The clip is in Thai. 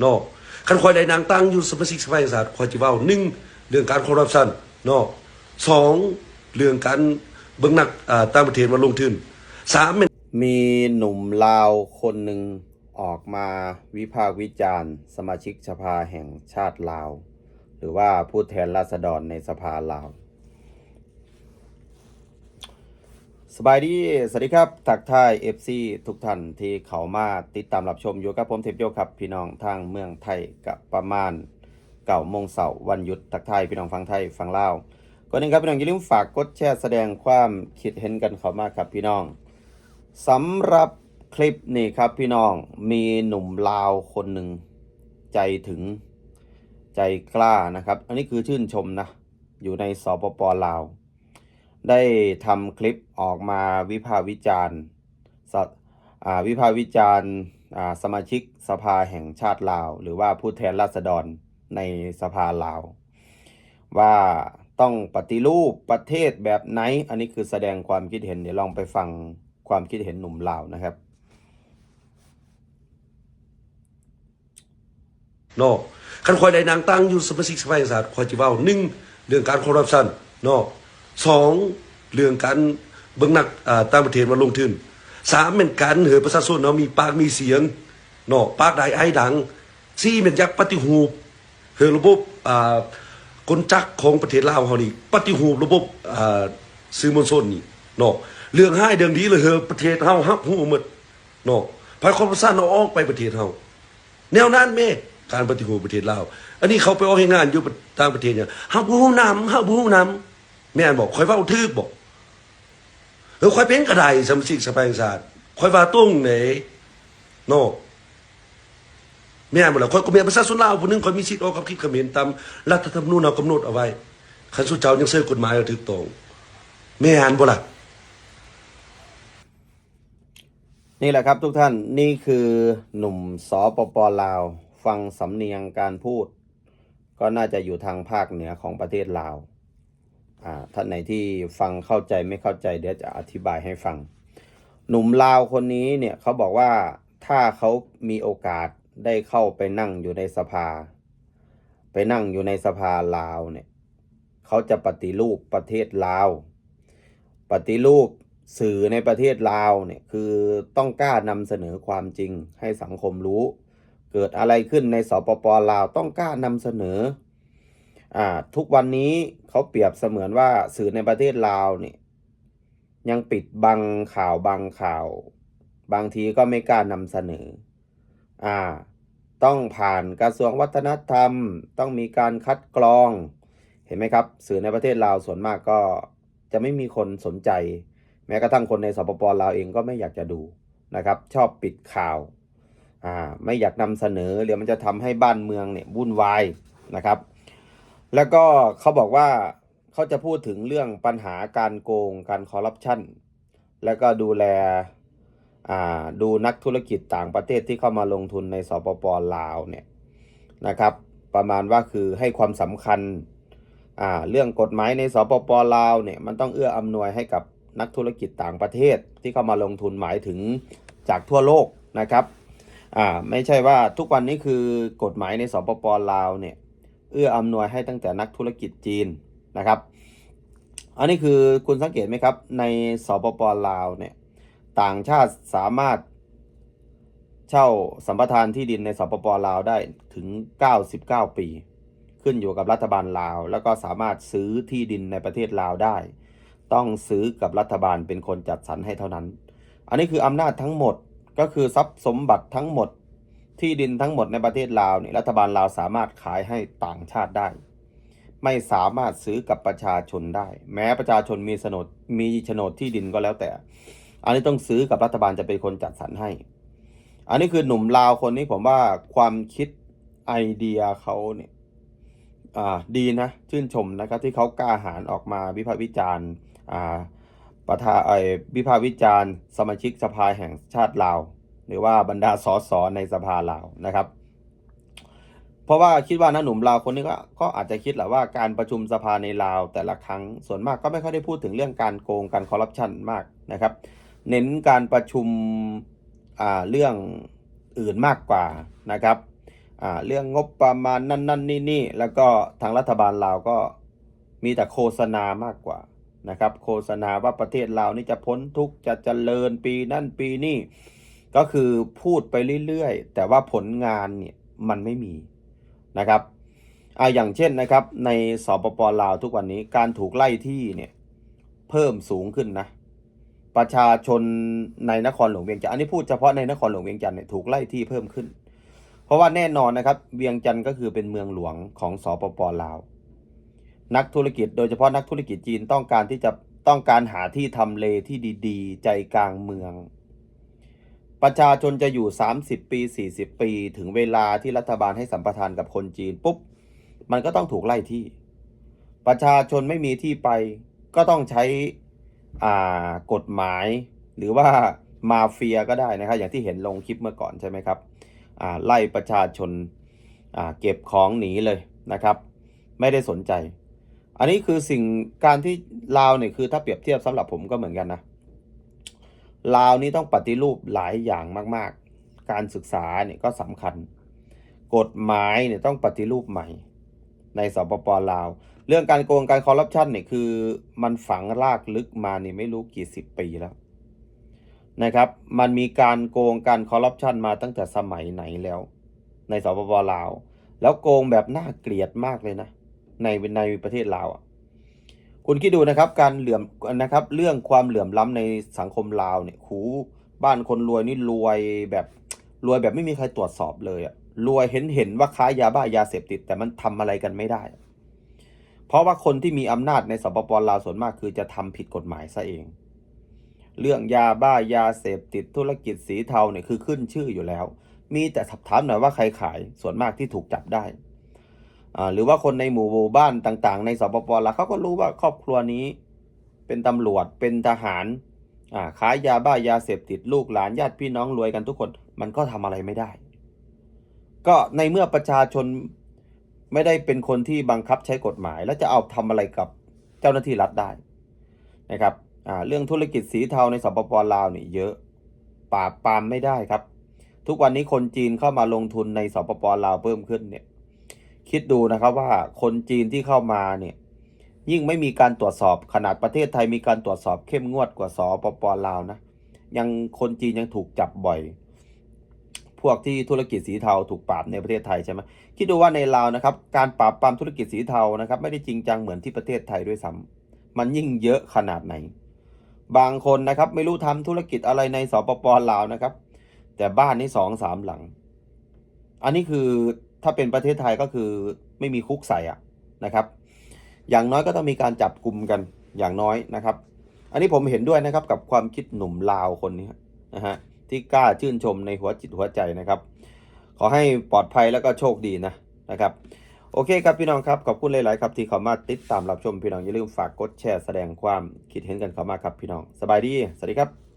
เนาะคันคอยได้นางตั้งอยู่สมาชิกสภาแห่งชาติคอยจิเว้าหนึ่งเรื่องการคอร์รัปชันเนาะสองเรื่องการเบิ่งนักต่างประเทศมาลงทุนสามม,มีหนุ่มลาวคนหนึ่งออกมาวิพากษ์วิจารณ์ สมาชิกสภาแห่งชาติลาว หรือว่าผู้แทนราษฎรในสภาลาว สบายดี สวัสดีครับ ทักทาย FC ทุกท่านที่เขามาติดตามรับชมอยู่กับผมเทพโยครับ พี่น้องทางเมืองไทยกับประมาณเก่าโมงเสาร์วันหยุดทักทายพี่น้องฟังไทยฟังลาวก่อนหนึ่งครับพี่น้องอย่าลืมฝากกดแชร์แสดงความคิดเห็นกันเข้ามาครับพี่น้องสำหรับคลิปนี้ครับพี่น้องมีหนุ่มลาวคนหนึ่งใจถึงใจกล้านะครับ อันนี้คือชื่นชมนะ อยู่ในสปปลาว ได้ทำคลิปออกมาวิพากษ์วิจารณ์วิพากษ์วิจารณ์สมาชิกสภาแห่งชาติลาว หรือว่าผู้แทนราษฎรในสภาลาว ว่าต้องปฏิรูปประเทศแบบไหน อันนี้คือแสดงความคิดเห็น เดี๋ยวลองไปฟังความคิดเห็นหนุ่มลาวนะครับ เนาะคันคอยได้นางตั้งอยู่สมาชิกสภาแห่งชาติคอยจิเว้าหนึ่งเรื่องการคอร์รัปชันเนาะ สองเรื่องการเบิ่งนักอ่าต่างประเทศมาลงทุนสามเป็นการเหอประชาชนเนาะมีปากมีเสียงเนาะปากใดไอ้ดังสี่เป็นยักษ์ปฏิหูเฮอระบบอ่ากลจักของประเทศลาวเฮานี่ปฏิหูระบบอ่าสื่อมวลชนนี่เนาะเรื่องให้เรื่องดีเลยเฮอประเทศเฮาฮับฮู้หมดเนาะภายความประสานเอาออกไปประเทศเฮาแนวนั้นแม่การปฏิรูประเทศลาวอันนี้เขาไปออกให้งานอยู่ต่างประเทศเนี่ยฮาบ่ฮู้นำฮาบ่ฮู้นำ แม่นบอกข่อยเว้าถูกบอกเออข่อยเป็นกระไดสมาชิกสภาแห่งชาติข่อยว่าตรงไหนโนแม่นบ่ล่ะข่อยก็เป็นประชาชนลาวผู้นึงข่อยมีสิทธิ์ออกความคิดความเห็นตามรัฐธรรมนูญเฮากำหนดเอาไว้คันสุเจ้ายังเสื้อกฎหมายเอาถูกต้องแม่นบ่ล่ะนี่แหละครับทุกท่านนี่คือหนุ่มสปปลาว ฟังสำเนียงการพูด ก็น่าจะอยู่ทางภาคเหนือของประเทศลาว ท่านไหนที่ฟังเข้าใจไม่เข้าใจเดี๋ยวจะอธิบายให้ฟัง หนุ่มลาวคนนี้เนี่ยเขาบอกว่าถ้าเขามีโอกาสได้เข้าไปนั่งอยู่ในสภา ไปนั่งอยู่ในสภาลาวเนี่ยเขาจะปฏิรูปประเทศลาว ปฏิรูปสื่อในประเทศลาวเนี่ยคือต้องกล้านำเสนอความจริงให้สังคมรู้ เกิดอะไรขึ้นในสปปลาวต้องกล้านำเสนอ ทุกวันนี้เขาเปรียบเสมือนว่าสื่อในประเทศลาวเนี่ยยังปิดบังข่าวบางข่าว บางทีก็ไม่กล้านำเสนออ่าต้องผ่านกระทรวงวัฒนธรรม ต้องมีการคัดกรอง เห็นไหมครับ สื่อในประเทศลาวส่วนมากก็จะไม่มีคนสนใจ แม้กระทั่งคนในสปปลาวเองก็ไม่อยากจะดูนะครับ ชอบปิดข่าวอ่าไม่อยากนำเสนอเดี๋ยวมันจะทำให้บ้านเมืองเนี่ยวุ่นวายนะครับ แล้วก็เขาบอกว่าเขาจะพูดถึงเรื่องปัญหาการโกงการคอร์รัปชันแล้วก็ดูแลอ่าดูนักธุรกิจต่างประเทศที่เข้ามาลงทุนในสปปลาวเนี่ยนะครับ ประมาณว่าคือให้ความสำคัญอ่าเรื่องกฎหมายในสปปลาวเนี่ยมันต้องเอื้ออำนวยให้กับนักธุรกิจต่างประเทศที่เข้ามาลงทุนหมายถึงจากทั่วโลกนะครับอ่าไม่ใช่ว่าทุกวันนี้คือกฎหมายในสปปลาวเนี่ย เอื้ออำนวยให้ตั้งแต่นักธุรกิจจีนนะครับ อันนี้คือคุณสังเกตไหมครับ ในสปปลาวเนี่ยต่างชาติสามารถเช่าสัมปทานที่ดินในสปปลาวได้ถึง 99 ปี ขึ้นอยู่กับรัฐบาลลาว แล้วก็สามารถซื้อที่ดินในประเทศลาวได้ ต้องซื้อกับรัฐบาลเป็นคนจัดสรรให้เท่านั้น อันนี้คืออำนาจทั้งหมดก็คือทรัพย์สมบัติทั้งหมด ที่ดินทั้งหมดในประเทศลาวนี่รัฐบาลลาวสามารถขายให้ต่างชาติได้ ไม่สามารถซื้อกับประชาชนได้ แม้ประชาชนมีโฉนดมีโฉนดที่ดินก็แล้วแต่ อันนี้ต้องซื้อกับรัฐบาลจะเป็นคนจัดสรรให้ อันนี้คือหนุ่มลาวคนนี้ผมว่าความคิดไอเดียเขาเนี่ยอ่าดีนะชื่นชมนะครับที่เขากล้าหาญออกมาวิพากษ์วิจารณ์อ่าประธานไอวิพากษ์วิจารณ์ สมาชิกสภาแห่งชาติลาว หรือว่าบรรดาสสในสภาลาวนะครับ เพราะว่าคิดว่านะหนุ่มลาวคนนี้ก็ก็อาจจะคิดแหละว่าการประชุมสภาในลาวแต่ละครั้งส่วนมากก็ไม่ค่อยได้พูดถึงเรื่องการโกงการคอร์รัปชันมากนะครับ เน้นการประชุมอ่าเรื่องอื่นมากกว่านะครับอ่าเรื่องงบประมาณนั่นนั่นนี่นี่แล้วก็ทางรัฐบาลลาวก็มีแต่โฆษณามากกว่านะครับ โฆษณาว่าประเทศลาวนี่จะพ้นทุกข์จะเจริญปีนั่นปีนี่ ก็คือพูดไปเรื่อยๆ แต่ว่าผลงานเนี่ยมันไม่มีนะครับอ่าอย่างเช่นนะครับ ในสปปลาวทุกวันนี้การถูกไล่ที่เนี่ยเพิ่มสูงขึ้นนะ ประชาชนในนครหลวงเวียงจันทร์อันนี้พูดเฉพาะในนครหลวงเวียงจันทร์เนี่ยถูกไล่ที่เพิ่มขึ้น เพราะว่าแน่นอนนะครับ เวียงจันทร์ก็คือเป็นเมืองหลวงของสปปลาว นักธุรกิจโดยเฉพาะนักธุรกิจจีนต้องการที่จะต้องการหาที่ทำเลที่ดี ๆ ใจกลางเมือง ประชาชนจะอยู่ 30 ปี 40 ปี ถึงเวลาที่รัฐบาลให้สัมปทานกับคนจีนปุ๊บ มันก็ต้องถูกไล่ที่ ประชาชนไม่มีที่ไปก็ต้องใช้อ่ากฎหมาย หรือว่ามาเฟียก็ได้นะครับ อย่างที่เห็นลงคลิปเมื่อก่อนใช่ไหมครับไล่ประชาชนาเก็บของหนีเลยนะครับ ไม่ได้สนใจ อันนี้คือสิ่งการที่ลาวเนี่ยคือถ้าเปรียบเทียบสำหรับผมก็เหมือนกันนะ ลาวนี่ต้องปฏิรูปหลายอย่างมาก ๆ การศึกษาเนี่ยก็สำคัญ กฎหมายเนี่ยต้องปฏิรูปใหม่ ในสปปลาว เรื่องการโกงการคอร์รัปชันเนี่ยคือมันฝังรากลึกมานี่ไม่รู้กี่สิบปีแล้วนะครับ มันมีการโกงการคอร์รัปชันมาตั้งแต่สมัยไหนแล้ว ในสปปลาว แล้วโกงแบบน่าเกลียดมากเลยนะ ในในประเทศลาวอะ คุณคิดดูนะครับการเหลื่อมนะครับเรื่องความเหลื่อมล้ำในสังคมลาวเนี่ยหูบ้านคนรวยนี่รวยแบบรวยแบบไม่มีใครตรวจสอบเลยอะรวยเห็นเห็นว่าค้ายาบ้ายาเสพติด แต่มันทำอะไรกันไม่ได้ เพราะว่าคนที่มีอำนาจในสปปลาวส่วนมากคือจะทำผิดกฎหมายซะเอง เรื่องยาบ้ายาเสพติดธุรกิจสีเทาเนี่ยคือขึ้นชื่ออยู่แล้ว มีแต่สับถามหน่อยว่าใครขายส่วนมากที่ถูกจับได้ หรือว่าคนในหมู่บ้านต่างๆ ในสปปลาวเขาก็รู้ว่าครอบครัวนี้ เป็นตำรวจเป็นทหารขายยาบ้ายาเสพติดลูกหลานญาติพี่น้องรวยกันทุกคน มันก็ทำอะไรไม่ได้ ก็ในเมื่อประชาชนไม่ได้เป็นคนที่บังคับใช้กฎหมาย แล้วจะเอาทำอะไรกับเจ้าหน้าที่รัฐได้นะครับเรื่องธุรกิจสีเทาในสปปลาวนี่เยอะปราบปรามไม่ได้ครับ ทุกวันนี้คนจีนเข้ามาลงทุนในสปปลาวเพิ่มขึ้นเนี่ย คิดดูนะครับว่าคนจีนที่เข้ามาเนี่ยยิ่งไม่มีการตรวจสอบขนาดประเทศไทยมีการตรวจสอบเข้มงวดกว่าสปปลาวนะยังคนจีนยังถูกจับบ่อย พวกที่ธุรกิจสีเทาถูกปราบในประเทศไทยใช่ไหมคิดดูว่าในลาวนะครับ การปราบปรามธุรกิจสีเทานะครับ ไม่ได้จริงจังเหมือนที่ประเทศไทยด้วยซ้ำมันยิ่งเยอะขนาดไหน บางคนนะครับ ไม่รู้ทำธุรกิจอะไรในสปปลาวนะครับ แต่บ้านนี่สองสามหลัง อันนี้คือ ถ้าเป็นประเทศไทยก็คือไม่มีคุกใส่อะนะครับ อย่างน้อยก็ต้องมีการจับกลุ่มกันอย่างน้อยนะครับ อันนี้ผมเห็นด้วยนะครับกับความคิดหนุ่มลาวคนนี้นะฮะที่กล้าชื่นชมในหัวจิตหัวใจนะครับ ขอให้ปลอดภัยแล้วก็โชคดีนะนะครับโอเคครับพี่น้องครับขอบคุณหลาย ๆ ครับที่เข้ามาติดตามรับชมพี่น้องอย่าลืมฝากกดแชร์แสดงความคิดเห็นกันเข้ามาครับพี่น้องสบายดีสวัสดีครับ